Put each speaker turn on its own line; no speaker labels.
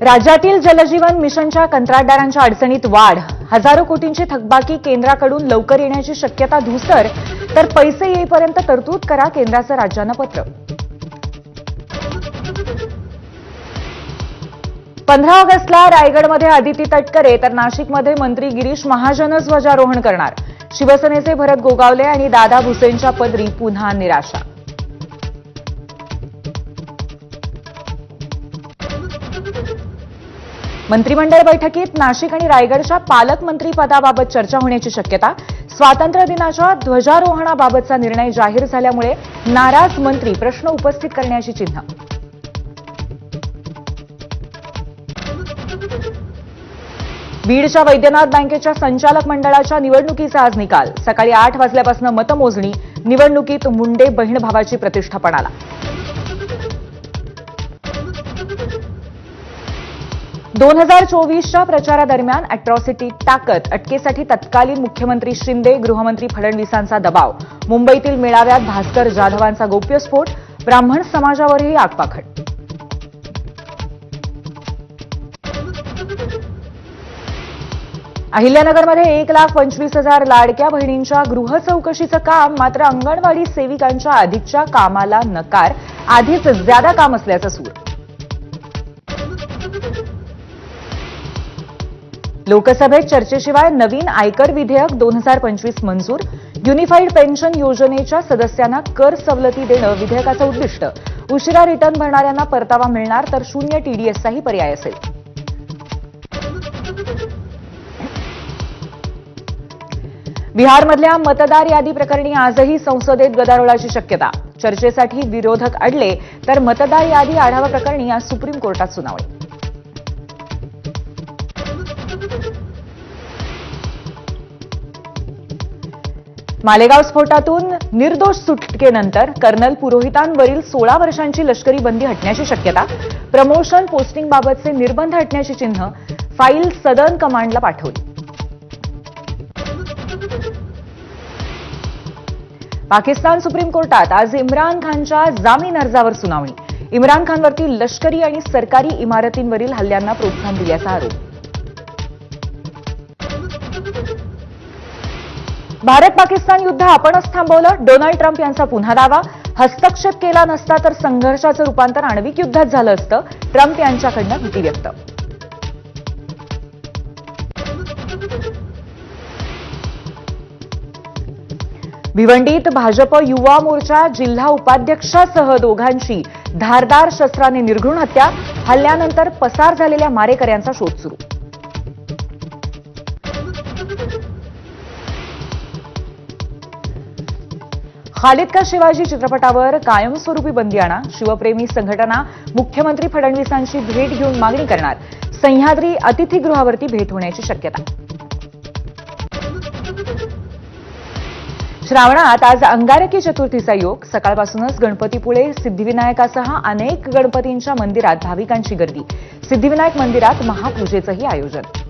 राज्यातील जलजीवन मिशनच्या कंत्राटदारांच्या अडचणीत वाढ. हजारो कोटींची थकबाकी केंद्राकडून लवकर येण्याची शक्यता धुसर तर पैसे येईपर्यंत तरतूद करा केंद्राचं राज्यांना पत्र. पंधरा ऑगस्टला रायगडमध्ये आदिती तटकरे तर नाशिकमध्ये मंत्री गिरीश महाजन ध्वजारोहण करणार. शिवसेनेचे भरत गोगावले आणि दादा भुसेंच्या पदरी पुन्हा निराशा. मंत्रिमंडळ बैठकीत नाशिक आणि रायगडच्या पालकमंत्री पदाबाबत चर्चा होण्याची शक्यता स्वातंत्र्य दिनाच्या ध्वजारोहणाबाबतचा निर्णय जाहीर झाल्यामुळे नाराज मंत्री प्रश्न उपस्थित करण्याची चिन्ह. बीडच्या वैद्यनाथ बँकेच्या संचालक मंडळाच्या निवडणुकीचा आज निकाल. सकाळी आठ वाजल्यापासून मतमोजणी निवडणुकीत मुंडे बहीण भावाची प्रतिष्ठा पणाला दोन हजार चोवीसच्या प्रचारादरम्यान अॅट्रॉसिटी टाकत अटकेसाठी तत्कालीन मुख्यमंत्री शिंदे गृहमंत्री फडणवीसांचा दबाव. मुंबईतील मेळाव्यात भास्कर जाधवांचा गोप्यस्फोट ब्राह्मण समाजावरही आगपाखड. अहिल्यानगरमध्ये एक लाख पंचवीस हजार लाडक्या बहिणींच्या गृह चौकशीचं काम मात्र अंगणवाडी सेविकांच्या अधिकच्या कामाला नकार आधीच ज्यादा काम असल्याचं सूर. लोकसभेत चर्चेशिवाय नवीन आयकर विधेयक दोन हजार पंचवीस मंजूर युनिफाईड पेन्शन योजनेच्या सदस्यांना कर सवलती देणं विधेयकाचं उद्दिष्ट. उशिरा रिटर्न भरणाऱ्यांना परतावा मिळणार तर शून्य टीडीएसचाही पर्याय असेल. बिहारमधल्या मतदार यादी प्रकरणी आजही संसदेत गदारोळाची शक्यता. चर्चेसाठी विरोधक अडले तर मतदार यादी आढावा प्रकरणी आज सुप्रीम कोर्टात सुनावणी. मालेगाव स्फोटातून निर्दोष सुटकेनंतर कर्नल पुरोहितांवरील सोळा वर्षांची लष्करी बंदी हटण्याची शक्यता प्रमोशन पोस्टिंगबाबतचे निर्बंध हटण्याची चिन्ह फाईल सदर्न कमांडला पाठवली. पाकिस्तान सुप्रीम कोर्टात आज इम्रान खानच्या जामीन अर्जावर सुनावणी. इम्रान खानवरती लष्करी आणि सरकारी इमारतींवरील हल्ल्यांना प्रोत्साहन दिल्याचा आरोप. भारत पाकिस्तान युद्ध आपणच थांबवलं. डोनाल्ड ट्रम्प यांचा पुन्हा दावा. हस्तक्षेप केला नसता तर संघर्षाचं रूपांतर आण्विक युद्धात झालं असतं. ट्रम्प यांच्याकडनं भीती व्यक्त. भिवंडीत भाजप युवा मोर्चा जिल्हा उपाध्यक्षासह दोघांची धारदार शस्त्राने निर्घृण हत्या. हल्ल्यानंतर पसार झालेल्या मारेकऱ्यांचा शोध सुरू. खालिद का शिवाजी चित्रपटावर कायमस्वरूपी बंदी आणा. शिवप्रेमी संघटना मुख्यमंत्री फडणवीसांची भेट घेऊन मागणी करणार. सह्याद्री अतिथीगृहावरती भेट होण्याची शक्यता. श्रावणात आज अंगारकी चतुर्थीचा योग. सकाळपासूनच गणपतीपुळे सिद्धिविनायकासह अनेक गणपतींच्या मंदिरात भाविकांची गर्दी. सिद्धिविनायक मंदिरात महापूजेचंही आयोजन.